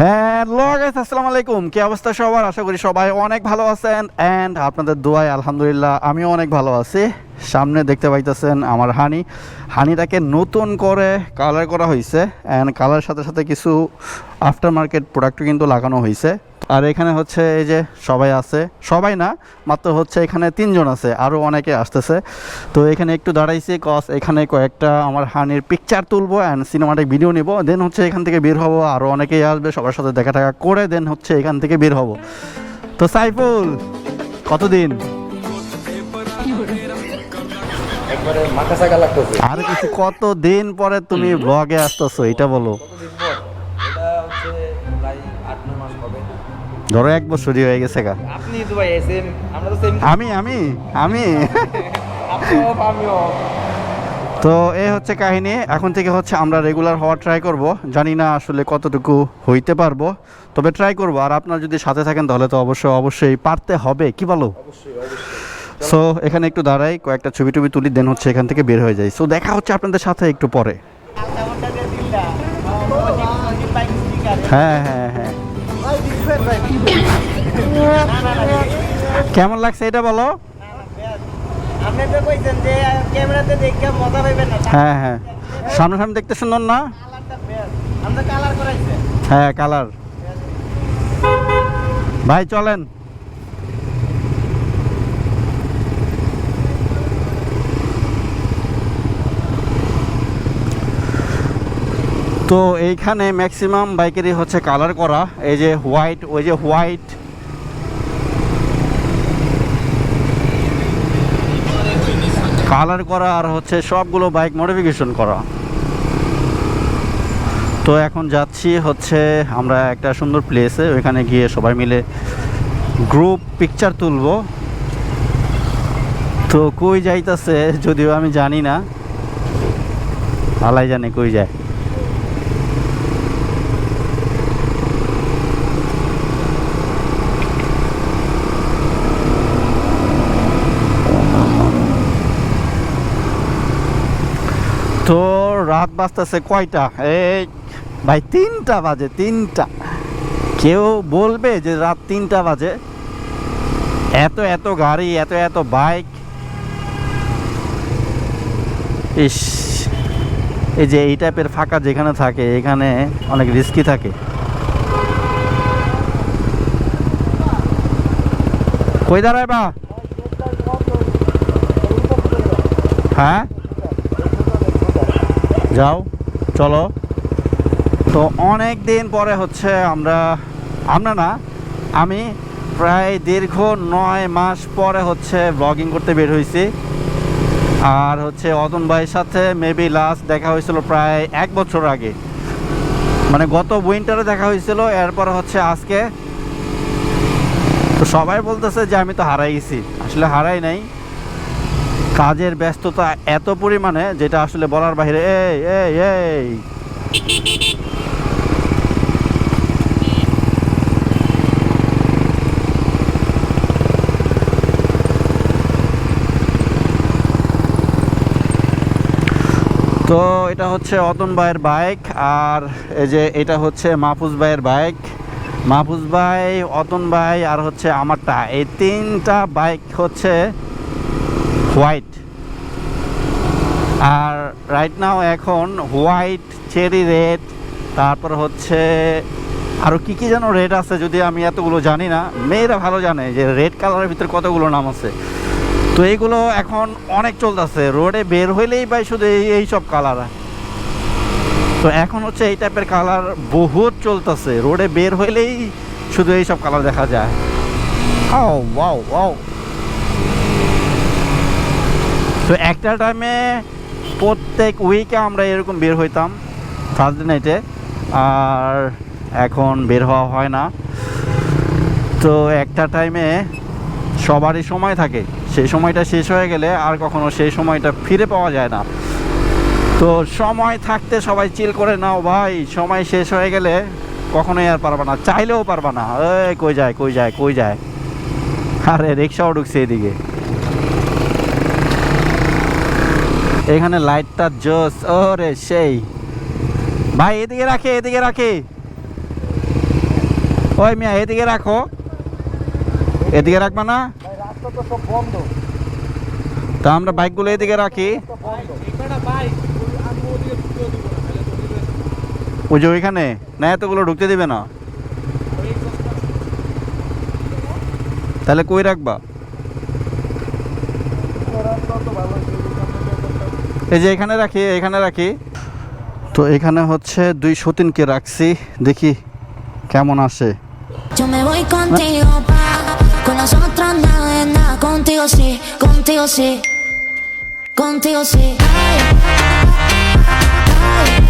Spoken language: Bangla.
হ্যালো গাইস আসসালামু আলাইকুম। কি অবস্থা সবার? আশা করি সবাই অনেক ভালো আছেন। অ্যান্ড আপনাদের দোয়ায় আলহামদুলিল্লাহ, আমিও অনেক ভালো আছি। সামনে দেখতে পাইতেছেন আমার হানি। হানিটাকে নতুন করে কালার করা হয়েছে অ্যান্ড কালারের সাথে সাথে কিছু আফটার মার্কেট প্রোডাক্টও কিন্তু লাগানো হয়েছে আর এখানে হচ্ছে এই যে সবাই আছে। সবাই না মাত্র হচ্ছে এখানে তিনজন আছে আরও অনেকে আসতেছে। তো এখানে একটু দাঁড়াইছি কস এখানে কয়েকটা আমার হানির পিকচার তুলবো অ্যান্ড সিনেমাটিক ভিডিও নিব। দেন হচ্ছে এখান থেকে বের হব আরও অনেকেই আসবে সবার সাথে দেখা টাকা করে দেন হচ্ছে এখান থেকে বের হব। তো সাইফুল কতদিন? আর কিছু কত দিন পরে তুমি ব্লগে আসতেছো এটা বলো। প্রায় আট নয় মাস হবে। ধরো এক বছরই হয়ে গেছে গা। আপনি তো ভাই সেম আমরা তো সেম আমি আমি আমি। আপনিও আমিও তো এই হচ্ছে কাহিনী। এখন থেকে হচ্ছে আমরা রেগুলার হওয়ার ট্রাই করব। জানি না আসলে কতটুকু হইতে পারব। তবে ট্রাই করব। আর আপনারা যদি সাথে থাকেন তাহলে তো অবশ্যই অবশ্যই পারতে হবে। কি বলো? সো এখানে একটু দাঁড়াই কয়েকটা ছবি টবি তুলি দেন হচ্ছে এখান থেকে বের হয়ে যাই। সো দেখা হচ্ছে আপনাদের সাথে একটু পরে। হ্যাঁ হ্যাঁ হ্যাঁ। কেমন লাগছে এটা বলো? হ্যাঁ হ্যাঁ। সামনাসামনি দেখতে সুন্দর না? হ্যাঁ কালার। ভাই, চলেন। তো এইখানে ম্যাক্সিমাম বাইকেরই হচ্ছে কালার করা। এই যে হোয়াইট ওই যে হোয়াইট কালার করা আর হচ্ছে সবগুলো বাইক মডিফিকেশন করা। তো এখন যাচ্ছি হচ্ছে আমরা একটা সুন্দর প্লেসে ওইখানে গিয়ে সবাই মিলে গ্রুপ পিকচার তুলবো। তো কই যাইতাছে যদিও আমি জানি না। আলাই জানে কই যায় তো রাত বাজতেছে কয়টা? এই ভাই, তিনটা বাজে, তিনটা। কেউ বলবে যে রাত তিনটা বাজে। এত এত গাড়ি, এত এত বাইক। ইস, এই যে এই টাইপের ফাঁকা যেখানে থাকে, এখানে অনেক রিস্কি থাকে। কই দাঁড়ায় বা? হ্যাঁ? যাও, চলো। তো অনেক দিন পরে হচ্ছে আমরা আমরা না, আমি প্রায় দীর্ঘ নয় মাস পরে হচ্ছে ব্লগিং করতে বের হয়েছি আর হচ্ছে অতন ভাইয়ের সাথে মেবি লাস্ট দেখা হয়েছিল প্রায় এক বছর আগে। মানে গত উইন্টারে দেখা হয়েছিল, এরপরে হচ্ছে আজকে। তো সবাই বলতেছে যে আমি তো হারাই গেছি। আসলে হারাই নাই। কাজের ব্যস্ততা এত পরিমাণে যেটা আসলে বলার বাইরে, এই এই এই। তো এটা হচ্ছে অতন ভাইয়ের বাইক, আর এই যে এটা হচ্ছে মাহফুজ ভাইয়ের বাইক। মাহফুজ ভাই, অতন ভাই, আর হচ্ছে আমারটা। এই তিনটা বাইক হচ্ছে হোয়াইট। আর রাইট নাও এখন হোয়াইট, চেরি রেড, তারপর হচ্ছে আরও কী কী যেন রেড আছে যদি আমি এতগুলো জানি না। মেয়েরা ভালো জানে যে রেড কালারের ভিতরে কতগুলো নাম আছে। তো এইগুলো এখন অনেক চলতেছে। রোডে বের হইলেই ভাই শুধু এই এই সব কালার। তো এখন হচ্ছে এই টাইপের কালার বহুত চলতেছে। রোডে বের হইলেই শুধু এই সব কালার দেখা যায়। আও ওয়াও ওয়াও তো একটা টাইমে প্রত্যেক উইকে আমরা এরকম বের হইতাম থার্সডে নাইটে আর এখন বের হওয়া হয় না। তো একটা টাইমে সবারই সময় থাকে, সেই সময়টা শেষ হয়ে গেলে আর কখনো সেই সময়টা ফিরে পাওয়া যায় না। তো সময় থাকতে সবাই চিল করে, নাও ভাই, সময় শেষ হয়ে গেলে কখনোই আর পারবা না, চাইলেও পারবা না, এই কই যায় কই যায় কই যায়? আরে রিক্সাও ঢুকছে এদিকে। এখানে লাইটটা জোস ওরে সেই। ভাই এদিকে রাখে এদিকে রাখে। ওই মিয়া এদিকে রাখো। এদিকে রাখবে না? তো তা আমরা বাইকগুলো এদিকে রাখি। ওই যে ওইখানে না এতগুলো ঢুকতে দিবে না। তাহলে কই রাখবা? ভালো এই যে এখানে রাখি এখানে রাখি তো এখানে হচ্ছে দুই সতিনকে রাখছি দেখি কেমন আসে Contigo sí, contigo sí, contigo sí. Ay, ay.